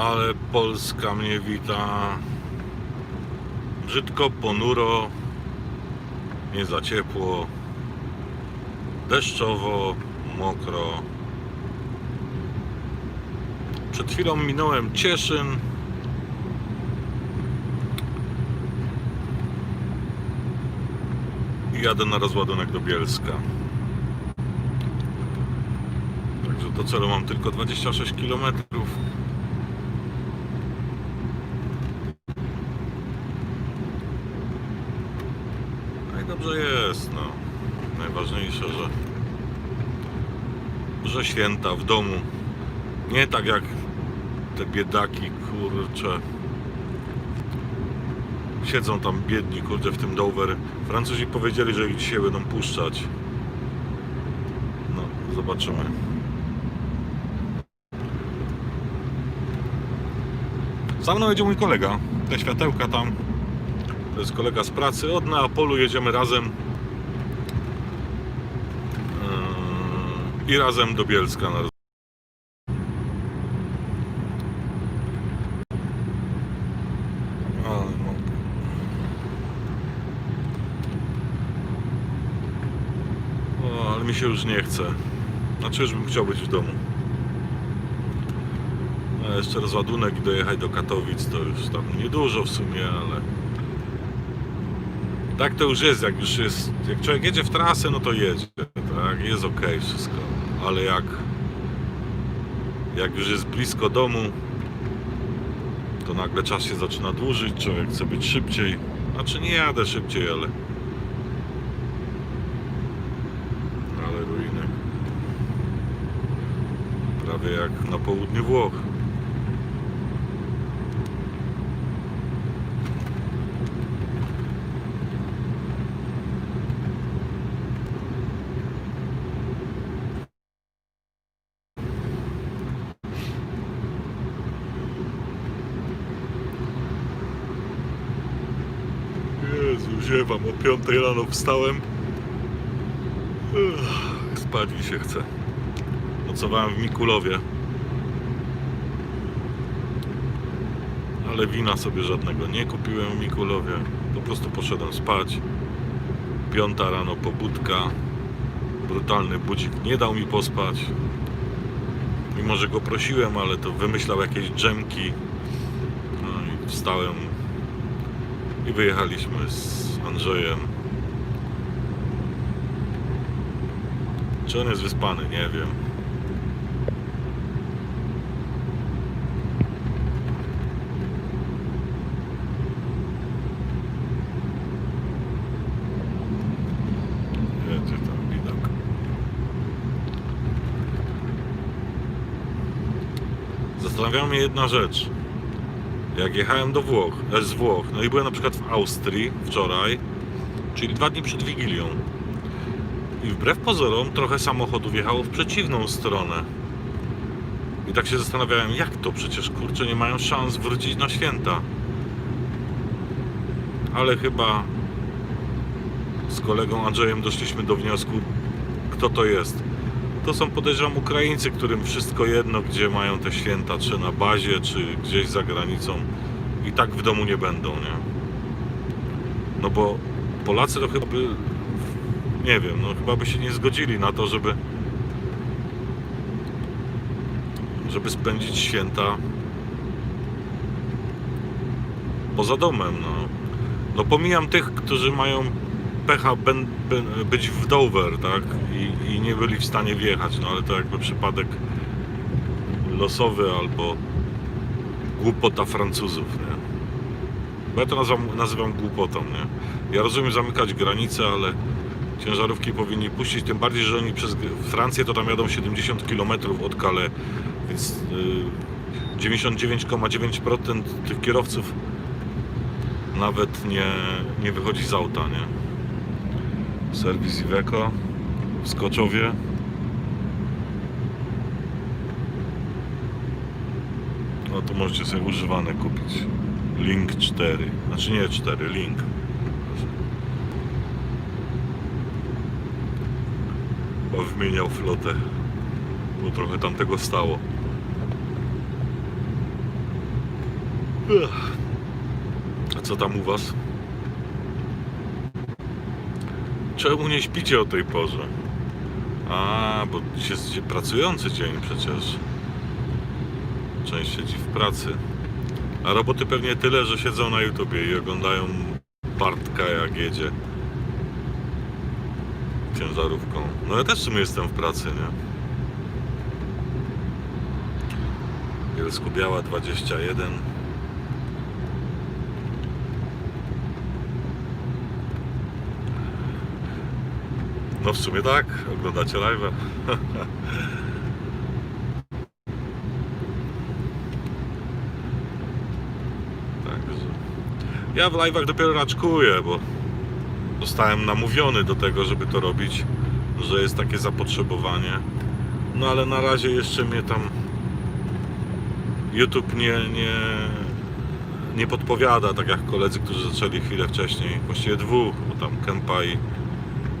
Ale Polska mnie wita brzydko, ponuro, nie za ciepło, deszczowo, mokro. Przed chwilą minąłem Cieszyn. I jadę na rozładunek do Bielska. Także do celu mam tylko 26 km. No i dobrze jest, no. Najważniejsze, że że święta w domu. Nie tak jak te biedaki, kurcze. Siedzą tam biedni, kurde, w tym Dover. Francuzi powiedzieli, że ich dzisiaj będą puszczać. No, zobaczymy. Za mną jedzie mój kolega. Te światełka tam. To jest kolega z pracy. Od Neapolu jedziemy razem. Yy, I razem do Bielska. Na... Ale ale mi się już nie chce. Znaczy już bym chciał być w domu. A jeszcze rozładunek i dojechać do Katowic to już tam niedużo w sumie, ale tak to już jest, jak już jest, jak człowiek jedzie w trasę, no to jedzie, tak, jest ok wszystko, ale jak jak już jest blisko domu, to nagle czas się zaczyna dłużyć, człowiek chce być szybciej, znaczy nie jadę szybciej, ale ale ruiny. Prawie jak na południu Włoch Jezu, 5 rano wstałem. Spać mi się chce. Nocowałem w Mikulowie. Ale wina sobie żadnego nie kupiłem w Mikulowie. Po prostu poszedłem spać. Piąta rano pobudka. Brutalny budzik nie dał mi pospać. Mimo, że go prosiłem, ale to wymyślał jakieś dżemki. No i wstałem i wyjechaliśmy z Andrzejem. Czy on jest wyspany? Nie wiem. Zastanawia mnie jedna rzecz jak jechałem do Włoch, e, z Włoch, no i byłem na przykład w Austrii wczoraj, czyli dwa dni przed Wigilią. I wbrew pozorom trochę samochodów jechało w przeciwną stronę. I tak się zastanawiałem, jak to? Przecież kurczę nie mają szans wrócić na święta. Ale chyba z kolegą Andrzejem doszliśmy do wniosku, kto to jest. To są podejrzewam Ukraińcy, którym wszystko jedno, gdzie mają te święta, czy na bazie, czy gdzieś za granicą. I tak w domu nie będą, nie? No bo Polacy to chyba by, nie wiem, no chyba by się nie zgodzili na to, żeby żeby spędzić święta poza domem, no. No pomijam tych, którzy mają pecha ben, ben, być w Dover, tak? I, I nie byli w stanie wjechać, no ale to jakby przypadek losowy albo głupota Francuzów, nie? Bo ja to nazywam, nazywam głupotą, nie? Ja rozumiem zamykać granice, ale ciężarówki powinni puścić, tym bardziej, że oni przez Francję to tam jadą 70 km od Calais, więc y, 99,9% tych kierowców nawet nie, nie wychodzi z auta, nie? Serwis Iveco w Skoczowie. No to możecie sobie używane kupić. Link 4. Znaczy nie 4, Link. Bo wymieniał flotę. Bo trochę tam tego stało. Ech. A co tam u was? Czemu nie śpicie o tej porze? A, bo jest pracujący dzień przecież. Część siedzi w pracy. A roboty pewnie tyle, że siedzą na YouTubie i oglądają Bartka jak jedzie ciężarówką. No ja też w sumie jestem w pracy, nie? Bielsku-Biała 21 No w sumie tak, oglądacie live'a. Także. Ja w live'ach dopiero raczkuję, bo zostałem namówiony do tego, żeby to robić, że jest takie zapotrzebowanie. No ale na razie jeszcze mnie tam YouTube nie, nie, nie podpowiada, tak jak koledzy, którzy zaczęli chwilę wcześniej. Właściwie dwóch, bo tam Kempa i,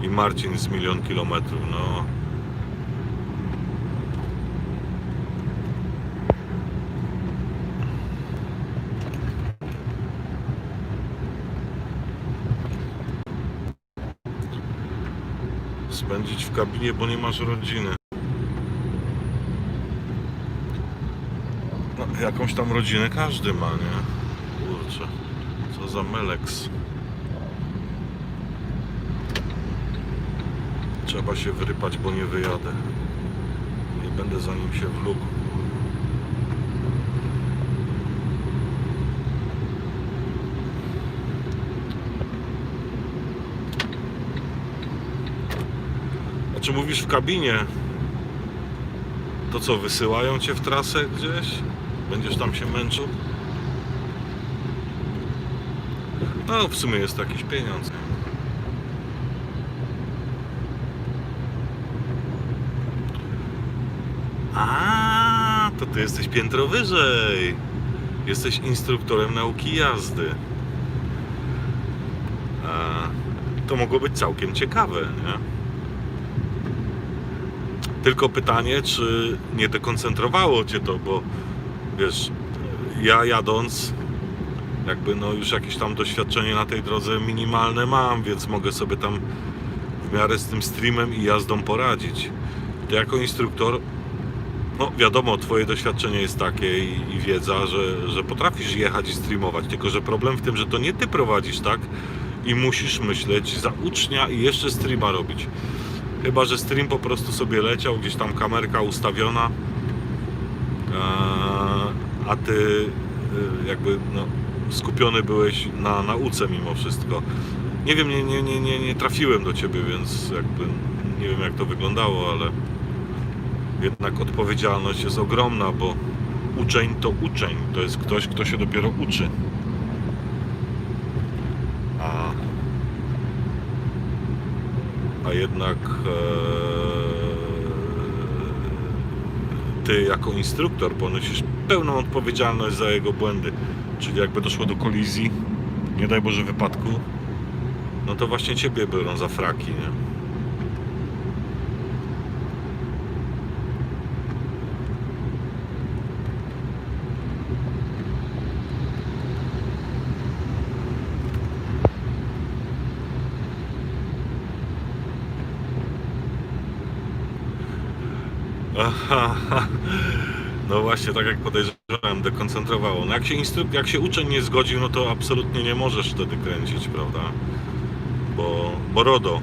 i Marcin z milion kilometrów. No. Spędzić w kabinie, bo nie masz rodziny. No, jakąś tam rodzinę każdy ma, nie? Kurczę, co za meleks. Trzeba się wyrypać, bo nie wyjadę. Nie będę za nim się wlókł. A czy mówisz w kabinie? To co, wysyłają cię w trasę gdzieś? Będziesz tam się męczył? No, w sumie jest jakiś pieniądz. A, to ty jesteś piętro wyżej. Jesteś instruktorem nauki jazdy. A, to mogło być całkiem ciekawe, nie? Tylko pytanie, czy nie dekoncentrowało cię to, bo wiesz, ja jadąc, jakby no już jakieś tam doświadczenie na tej drodze minimalne mam, więc mogę sobie tam w miarę z tym streamem i jazdą poradzić. Ty jako instruktor, no wiadomo, twoje doświadczenie jest takie i, i wiedza, że, że potrafisz jechać i streamować, tylko że problem w tym, że to nie ty prowadzisz, tak? I musisz myśleć za ucznia i jeszcze streama robić. Chyba, że stream po prostu sobie leciał, gdzieś tam kamerka ustawiona, eee, a ty y, jakby no, skupiony byłeś na nauce mimo wszystko. Nie wiem, nie, nie, nie, nie trafiłem do ciebie, więc jakby nie wiem jak to wyglądało, ale jednak odpowiedzialność jest ogromna, bo uczeń to uczeń, to jest ktoś, kto się dopiero uczy. A a jednak e, ty jako instruktor ponosisz pełną odpowiedzialność za jego błędy. Czyli jakby doszło do kolizji, nie daj Boże wypadku, no to właśnie ciebie biorą za fraki, nie? No właśnie, tak jak podejrzewałem, dekoncentrowało. No jak się, instru- jak się uczeń nie zgodził, no to absolutnie nie możesz wtedy kręcić, prawda? Bo, bo RODO.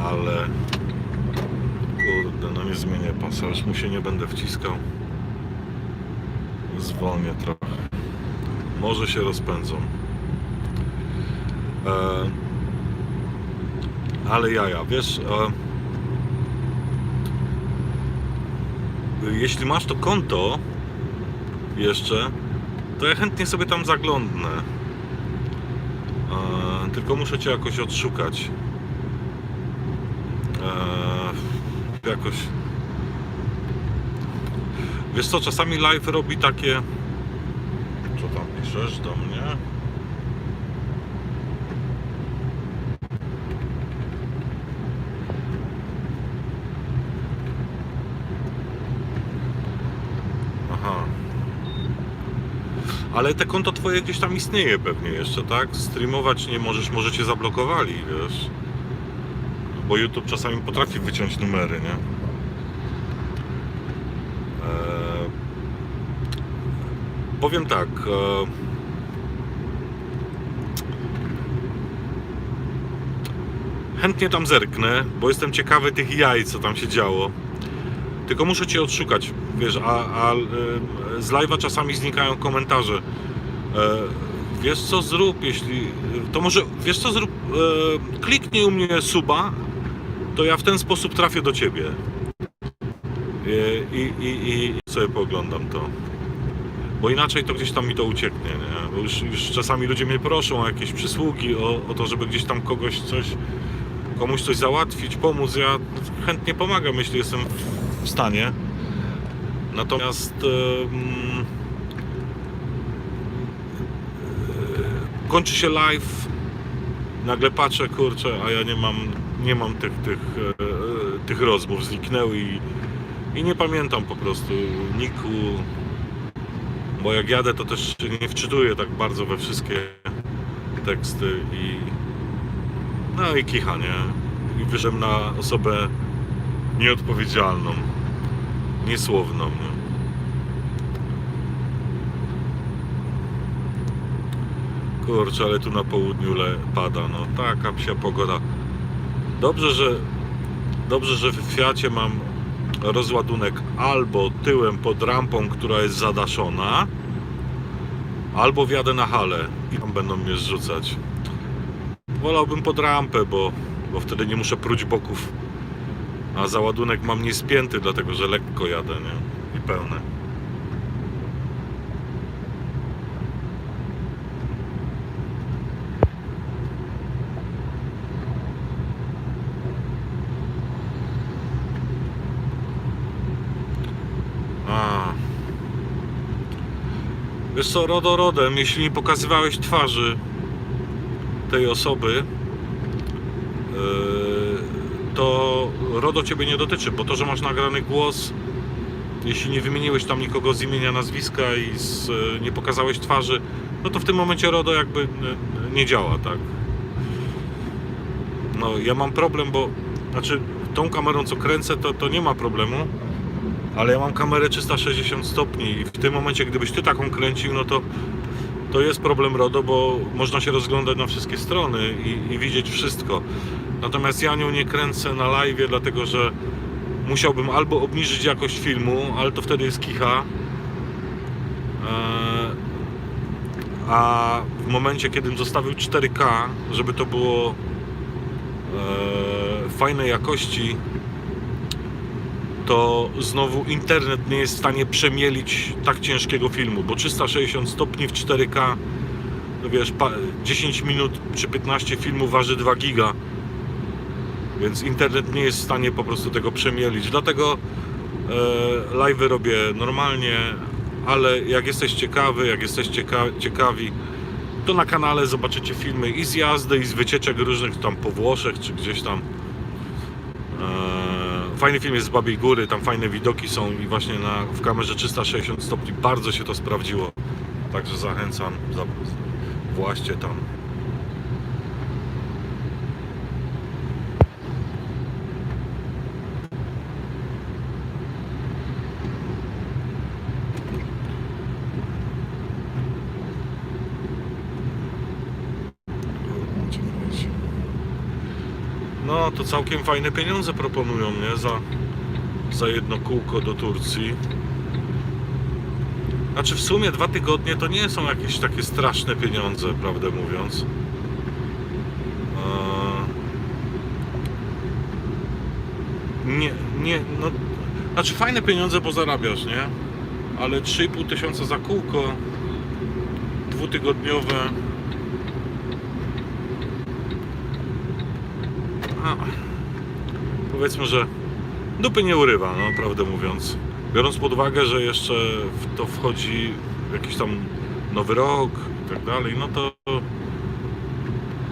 Ale... Kurde, no nie zmienię pasa, już mu się nie będę wciskał. Zwolnię trochę. Może się rozpędzą. E, ale jaja, wiesz... E, jeśli masz to konto jeszcze, to ja chętnie sobie tam zaglądnę. E, tylko muszę cię jakoś odszukać. E, jakoś. Wiesz co, czasami live robi takie. Co tam piszesz do mnie? Aha. Ale te konto twoje gdzieś tam istnieje pewnie jeszcze, tak? Streamować nie możesz, może cię zablokowali, wiesz? Bo YouTube czasami potrafi wyciąć numery, nie? Eee, powiem tak. E, chętnie tam zerknę, bo jestem ciekawy tych jaj, co tam się działo. Tylko muszę cię odszukać, wiesz, a, a e, z live'a czasami znikają komentarze. E, wiesz co zrób, jeśli. To może wiesz co zrób. E, kliknij u mnie suba, to ja w ten sposób trafię do ciebie. I, i, i sobie pooglądam to. Bo inaczej to gdzieś tam mi to ucieknie, nie? Bo już, już czasami ludzie mnie proszą o jakieś przysługi, o, o to, żeby gdzieś tam kogoś coś, komuś coś załatwić, pomóc. Ja chętnie pomagam, jeśli jestem stanie. Natomiast e, kończy się live, nagle patrzę, kurczę, a ja nie mam, nie mam tych, tych, e, tych rozmów, zniknęły i, i nie pamiętam po prostu niku, bo jak jadę to też nie wczytuję tak bardzo we wszystkie teksty i no i kicha, nie? I wyszedłem na osobę nieodpowiedzialną, niesłowną, nie? Kurczę, ale tu na południu le pada, no taka psia pogoda. Dobrze, że dobrze, że w Fiacie mam rozładunek albo tyłem pod rampą, która jest zadaszona, albo wjadę na halę i tam będą mnie zrzucać. Wolałbym pod rampę, bo, bo wtedy nie muszę pruć boków. A załadunek mam niespięty, dlatego że lekko jadę, nie? I pełne. A. Wiesz co, RODO rodem, jeśli nie pokazywałeś twarzy tej osoby, yy, to RODO Ciebie nie dotyczy, bo to, że masz nagrany głos, jeśli nie wymieniłeś tam nikogo z imienia, nazwiska i z, yy, nie pokazałeś twarzy, no to w tym momencie RODO jakby yy, nie działa, tak? No, ja mam problem, bo znaczy tą kamerą co kręcę, to, to nie ma problemu, ale ja mam kamerę 360 stopni i w tym momencie, gdybyś ty taką kręcił, no to to jest problem RODO, bo można się rozglądać na wszystkie strony i, i widzieć wszystko. Natomiast ja nią nie kręcę na live, dlatego że musiałbym albo obniżyć jakość filmu, ale to wtedy jest kicha. Eee, a w momencie, kiedym zostawił 4K, żeby to było eee, fajnej jakości, to znowu internet nie jest w stanie przemielić tak ciężkiego filmu, bo 360 stopni w 4K, no wiesz, pa- 10 minut czy 15 filmu waży 2 giga, więc internet nie jest w stanie po prostu tego przemielić. Dlatego e, live robię normalnie, ale jak jesteś ciekawy, jak jesteście cieka- ciekawi, to na kanale zobaczycie filmy i z jazdy, i z wycieczek różnych tam po Włoszech, czy gdzieś tam. Eee, Fajny film jest z Babiej Góry, tam fajne widoki są i właśnie na, w kamerze 360 stopni bardzo się to sprawdziło. Także zachęcam, za, właśnie tam. To całkiem fajne pieniądze proponują, nie? Za, za jedno kółko do Turcji. Znaczy w sumie dwa tygodnie to nie są jakieś takie straszne pieniądze, prawdę mówiąc. Nie, nie, no... Znaczy fajne pieniądze, bo zarabiasz, nie? Ale 3,5 tysiąca za kółko dwutygodniowe a, powiedzmy, że dupy nie urywa, no prawdę mówiąc. Biorąc pod uwagę, że jeszcze w to wchodzi jakiś tam nowy rok i tak dalej, no to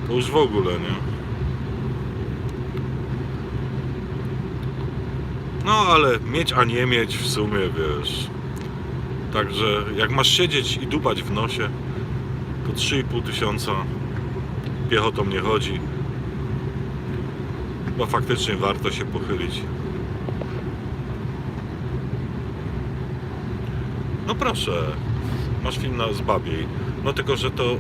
to już w ogóle, nie? No ale mieć, a nie mieć w sumie, wiesz, Także jak masz siedzieć i dubać w nosie, to 3,5 tysiąca piechotą nie chodzi. Bo faktycznie warto się pochylić. No proszę, masz film na z babiej. No tylko, że to.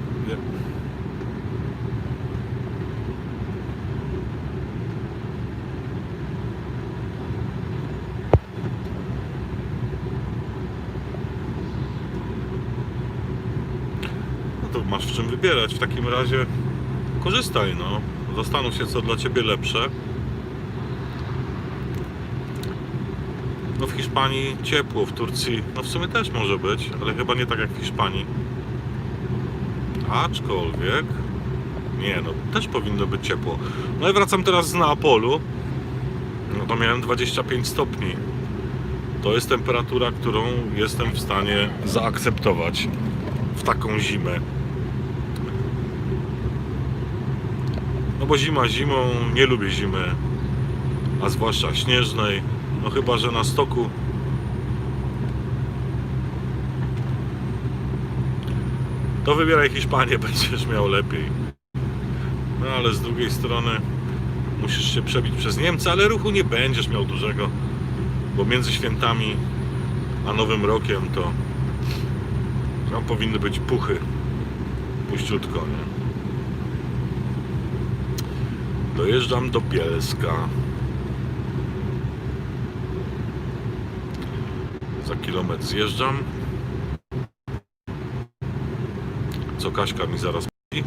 No to masz w czym wybierać. W takim razie korzystaj, no. Zastanów się, co dla ciebie lepsze. No w Hiszpanii ciepło, w Turcji no w sumie też może być, ale chyba nie tak jak w Hiszpanii. Aczkolwiek nie no, też powinno być ciepło. No i wracam teraz z Neapolu. No to miałem 25 stopni. To jest temperatura, którą jestem w stanie zaakceptować w taką zimę. No bo zima zimą, nie lubię zimy, a zwłaszcza śnieżnej. No chyba, że na stoku. To wybieraj Hiszpanię, będziesz miał lepiej. No ale z drugiej strony musisz się przebić przez Niemcy, ale ruchu nie będziesz miał dużego, bo między świętami a Nowym Rokiem to tam powinny być puchy. Puściutko, nie? Dojeżdżam do Bielska. Za kilometr zjeżdżam. Co Kaśka mi zaraz mówi?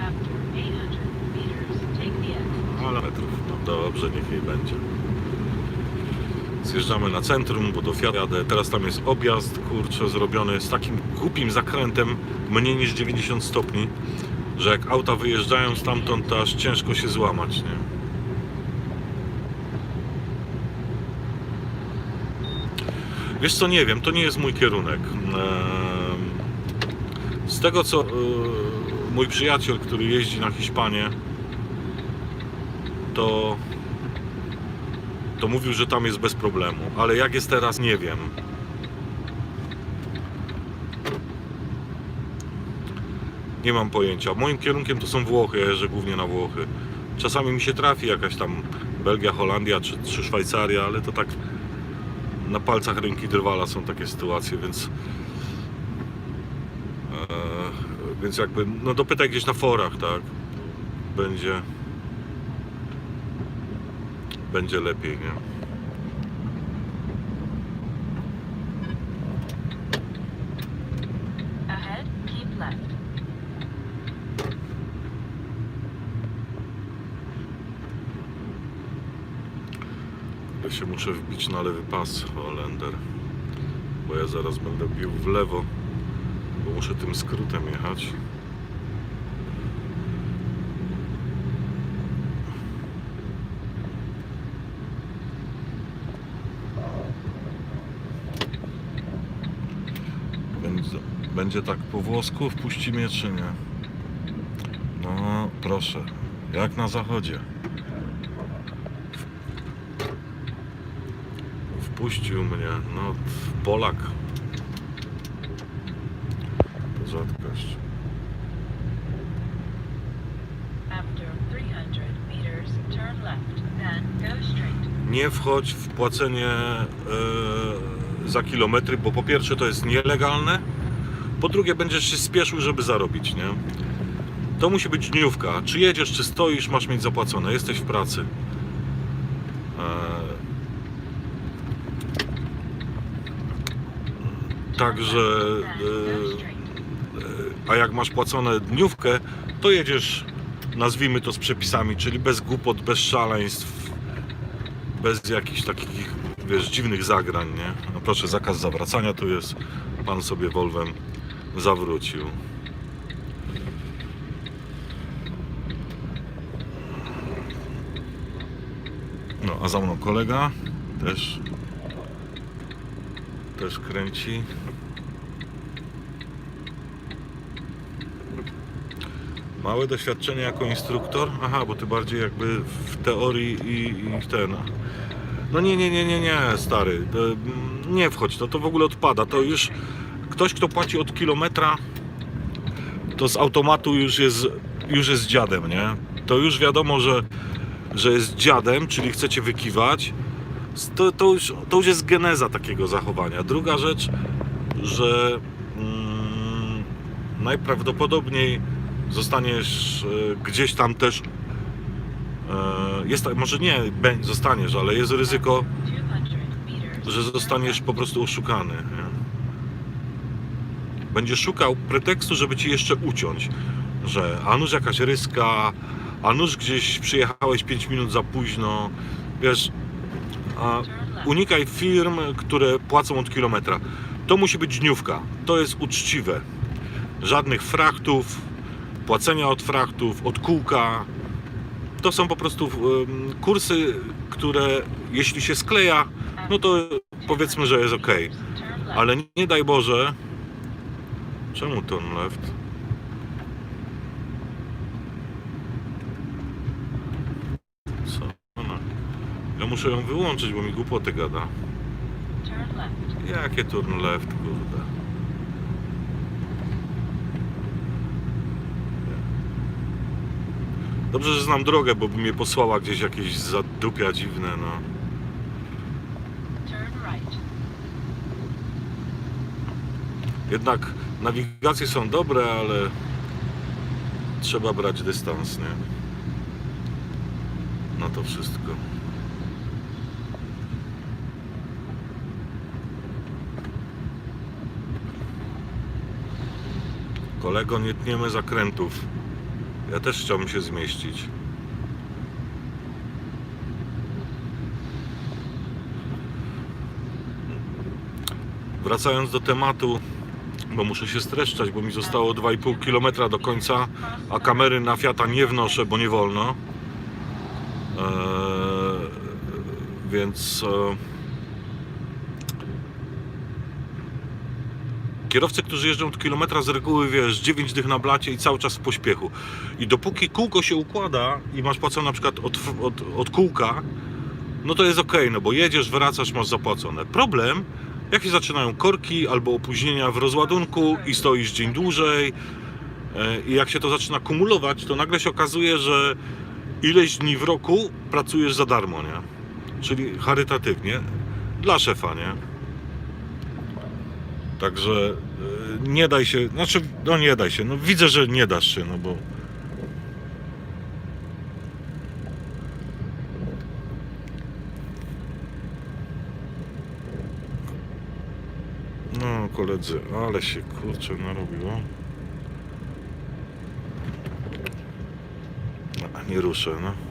After 800 meters, take the exit. Ale metrów. No dobrze, niech jej będzie. Zjeżdżamy na centrum, bo do jadę. Teraz tam jest objazd, kurczę, zrobiony z takim głupim zakrętem, mniej niż 90 stopni, że jak auta wyjeżdżają stamtąd, to aż ciężko się złamać, nie? Wiesz co, nie wiem, to nie jest mój kierunek. Z tego co e, mój przyjaciel, który jeździ na Hiszpanię, to to mówił, że tam jest bez problemu, ale jak jest teraz, nie wiem. Nie mam pojęcia. Moim kierunkiem to są Włochy, ja jeżdżę głównie na Włochy. Czasami mi się trafi jakaś tam Belgia, Holandia czy, czy Szwajcaria, ale to tak na palcach ręki drwala są takie sytuacje, więc e, więc jakby, no dopytaj gdzieś na forach, tak? Będzie będzie lepiej, nie? Ahead, keep left. Ja się muszę wbić na lewy pas Holender, bo ja zaraz będę bił w lewo, bo muszę tym skrótem jechać. Będzie, tak po włosku, wpuści mnie czy nie? No proszę, jak na zachodzie. Wpuścił mnie, no Polak. To rzadkość. After 300 meters, turn left, then go straight. Nie wchodź w płacenie e, za kilometry, bo po pierwsze to jest nielegalne, po drugie będziesz się spieszył, żeby zarobić, nie? To musi być dniówka. Czy jedziesz, czy stoisz, masz mieć zapłacone. Jesteś w pracy. E, Także, e, straight. a jak masz płacone dniówkę, to jedziesz, nazwijmy to z przepisami, czyli bez głupot, bez szaleństw, bez jakichś takich, wiesz, dziwnych zagrań, nie? No proszę, zakaz zawracania tu jest. Pan sobie Volvem zawrócił. No, a za mną kolega też też kręci. Małe doświadczenie jako instruktor? Aha, bo ty bardziej jakby w teorii i, i ten. No nie, nie, nie, nie, nie, stary. Mm, Nie wchodź, to, to w ogóle odpada. To już ktoś, kto płaci od kilometra, to z automatu już jest, już jest dziadem, nie? To już wiadomo, że, że jest dziadem, czyli chcecie wykiwać. To, to, już, to już jest geneza takiego zachowania. Druga rzecz, że mm, najprawdopodobniej zostaniesz e, gdzieś tam też. E, jest, może nie zostaniesz, ale jest ryzyko, 200 meters. że zostaniesz po prostu oszukany. Będziesz szukał pretekstu, żeby ci jeszcze uciąć, że a nuż jakaś ryska, a nuż gdzieś przyjechałeś 5 minut za późno. Wiesz, a unikaj firm, które płacą od kilometra. To musi być dniówka. To jest uczciwe. Żadnych frachtów, płacenia od frachtów, od kółka. To są po prostu kursy, które jeśli się skleja, no to powiedzmy, że jest ok. Ale nie daj Boże. Czemu turn left? Co ona? Ja muszę ją wyłączyć, bo mi głupoty gada. Jakie turn left, kurde. Dobrze, że znam drogę, bo by mnie posłała gdzieś jakieś zadupia dziwne, no. Jednak nawigacje są dobre, ale trzeba brać dystans, nie? Na to wszystko. Kolego, nie tniemy zakrętów. Ja też chciałbym się zmieścić. Wracając do tematu, bo muszę się streszczać, bo mi zostało 2,5 km do końca, a kamery na Fiata nie wnoszę, bo nie wolno. Eee, więc e, kierowcy, którzy jeżdżą od kilometra z reguły, wiesz, 9 dych na blacie i cały czas w pośpiechu. I dopóki kółko się układa i masz płacone na przykład od, od, od kółka, no to jest ok, no bo jedziesz, wracasz, masz zapłacone. Problem, jak się zaczynają korki albo opóźnienia w rozładunku i stoisz dzień dłużej e, i jak się to zaczyna kumulować, to nagle się okazuje, że ileś dni w roku pracujesz za darmo, nie? Czyli charytatywnie dla szefa, nie? Także e, nie daj się, znaczy, no nie daj się, no widzę, że nie dasz się, no bo No koledzy, ale się kurczę narobiło. A, Nie ruszę, no.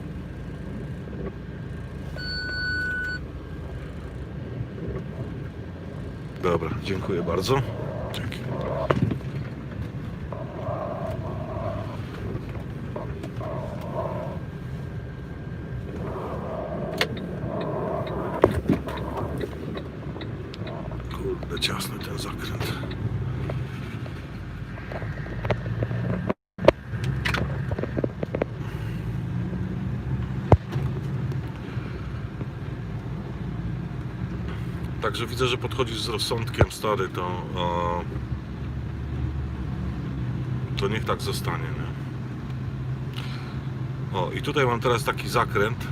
Dobra, dziękuję bardzo. Dzięki. Kurde, ciasny ten zakręt. Także widzę, że podchodzisz z rozsądkiem, stary, to o, to niech tak zostanie, nie? O, i tutaj mam teraz taki zakręt.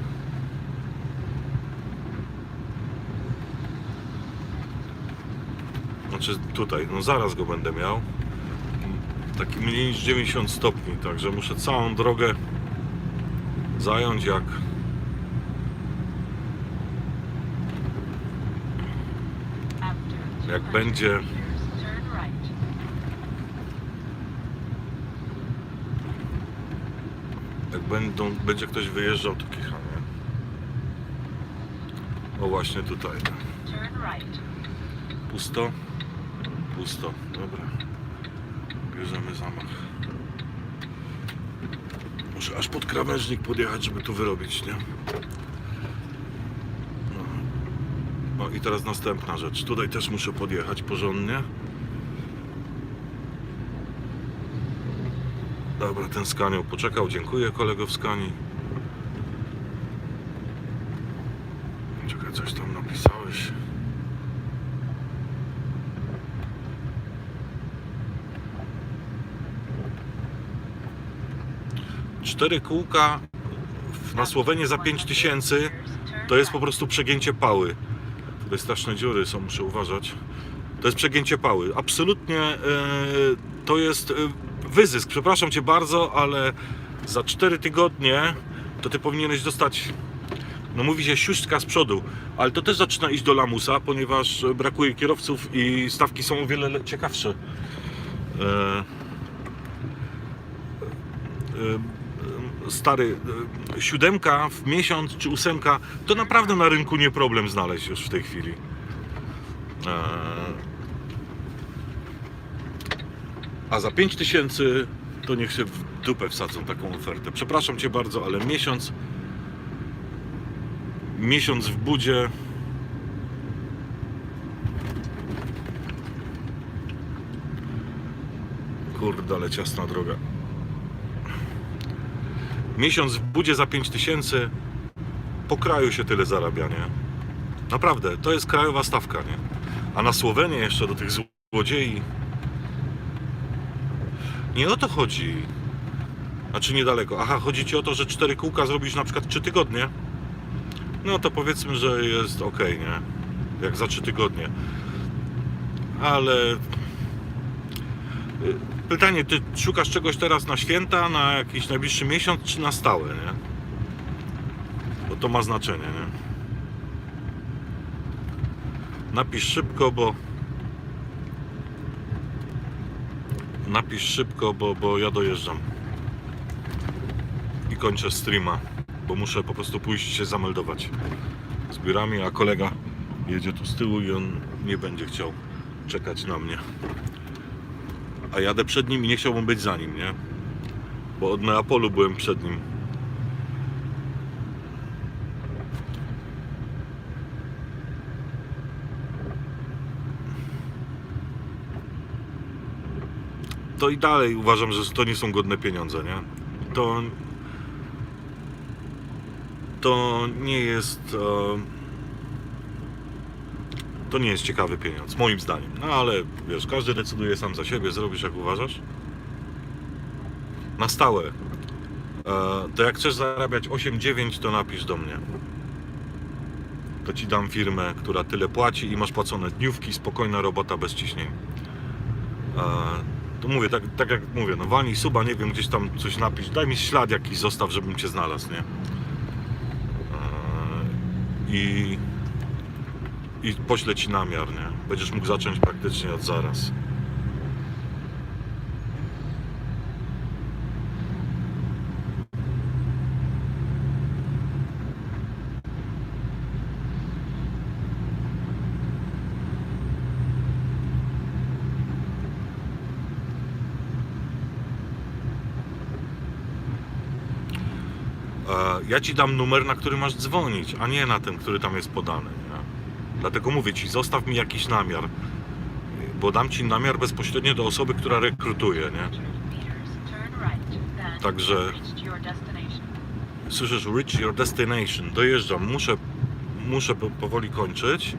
Znaczy tutaj, no zaraz go będę miał. Taki mniej niż 90 stopni, także muszę całą drogę zająć jak Jak 200 będzie- jak będą, będzie ktoś wyjeżdżał to kichanie. O właśnie tutaj. Right. Pusto? Pusto, dobra. Bierzemy zamach. Muszę aż pod krawężnik podjechać, żeby tu wyrobić, nie? I teraz następna rzecz. Tutaj też muszę podjechać porządnie. Dobra, ten skanioł poczekał. Dziękuję kolego w skani. Czekaj, coś tam napisałeś. Cztery kółka na Słowenię za 5000 to jest po prostu przegięcie pały. Tutaj straszne dziury są, muszę uważać. To jest przegięcie pały. Absolutnie e, to jest e, wyzysk. Przepraszam Cię bardzo, ale za 4 tygodnie to Ty powinieneś dostać, no mówi się siuśka z przodu, ale to też zaczyna iść do lamusa, ponieważ brakuje kierowców i stawki są o wiele le- ciekawsze. E, stary, e, siódemka w miesiąc czy ósemka, to naprawdę na rynku nie problem znaleźć już w tej chwili. E, A za 5000 to niech się w dupę wsadzą taką ofertę. Przepraszam Cię bardzo, ale miesiąc miesiąc w budzie Kurde, ale ciasna droga. Miesiąc w budzie za 5000 po kraju się tyle zarabia, nie? Naprawdę, to jest krajowa stawka, nie? A na Słowenię jeszcze do tych złodziei. Nie o to chodzi. Znaczy niedaleko. Aha, chodzi ci o to, że cztery kółka zrobisz na przykład 3 tygodnie. No to powiedzmy, że jest ok, nie? Jak za 3 tygodnie. Ale. Pytanie, ty szukasz czegoś teraz na święta, na jakiś najbliższy miesiąc, czy na stałe, nie? Bo to ma znaczenie, nie? Napisz szybko, bo. Napisz szybko, bo, bo ja dojeżdżam. I kończę streama, bo muszę po prostu pójść się zameldować z biurami, a kolega jedzie tu z tyłu i on nie będzie chciał czekać na mnie. A jadę przed nim i nie chciałbym być za nim, nie? Bo od Neapolu byłem przed nim. To i dalej uważam, że to nie są godne pieniądze, nie? To to nie jest e, to nie jest ciekawy pieniądz, moim zdaniem. No ale wiesz, każdy decyduje sam za siebie, zrobisz jak uważasz. Na stałe. E, to jak chcesz zarabiać 8-9, to napisz do mnie. To ci dam firmę, która tyle płaci i masz płacone dniówki, spokojna robota bez ciśnień. E, to mówię, tak, tak jak mówię, no walnij suba, nie wiem, gdzieś tam coś napisz, daj mi ślad jakiś zostaw, żebym cię znalazł, nie? E, I i poślę ci namiar, nie? Będziesz mógł zacząć praktycznie od zaraz. E, Ja ci dam numer, na który masz dzwonić, a nie na ten, który tam jest podany. Dlatego mówię ci, zostaw mi jakiś namiar, bo dam ci namiar bezpośrednio do osoby, która rekrutuje, nie? Także- Słyszysz, reach your destination, dojeżdżam, muszę, muszę po- powoli kończyć.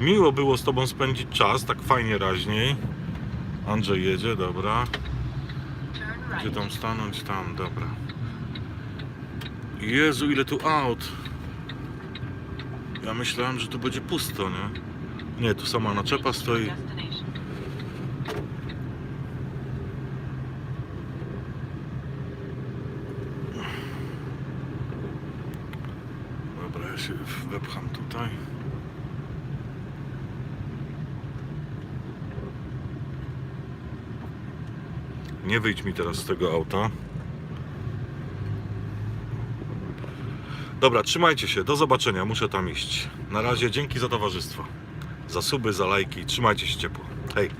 Miło było z tobą spędzić czas, tak fajnie raźniej. Andrzej jedzie, dobra. Gdzie tam stanąć? Tam, dobra. Jezu, ile tu aut. Ja myślałem, że tu będzie pusto, nie? Nie, tu sama naczepa stoi. Dobra, ja się wepcham tutaj. Nie wyjdź mi teraz z tego auta. Dobra, trzymajcie się, do zobaczenia, muszę tam iść. Na razie, dzięki za towarzystwo. Za suby, za lajki, trzymajcie się ciepło. Hej.